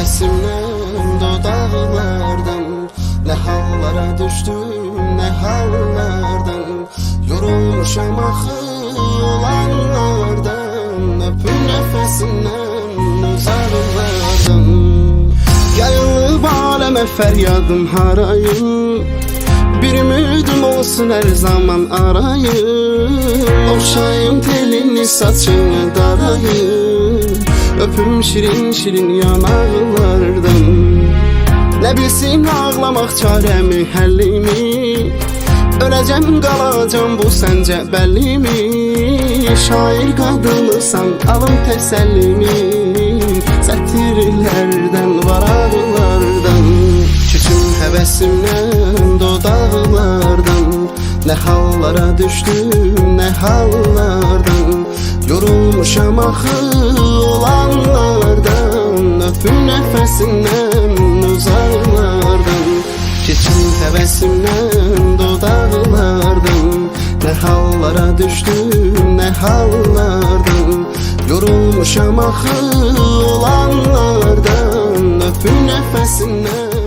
Resimden dudağlardan Ne hallara düştüm ne hallardan Yorulmuşam axı olanlardan Öpüm nefesinden uzarlardan. Yayılıb aləmə fəryadım harayım Bir ümidim olsun her zaman arayım Ovşayım telini saçını darayım Öpüm şirin şirin yanaqlardan Ne bilsin ağlamaq çarəmi həllimi Öləcəm qalacam bu səncə bəllimi Şair qadınısan alım təsəllimi Sətirlərdən varaqlardan Küçüm həvəsimdən dodaqlardan Ne hallara düştüm ne hallardan. Yorulmuşam axı olanlardan Öpün nefesinden uzaklardan. Keçim həvəsimdən dodaqlardan Ne hallara düştüm ne hallardan. Yorulmuşam axı olanlardan Öpün nefesinden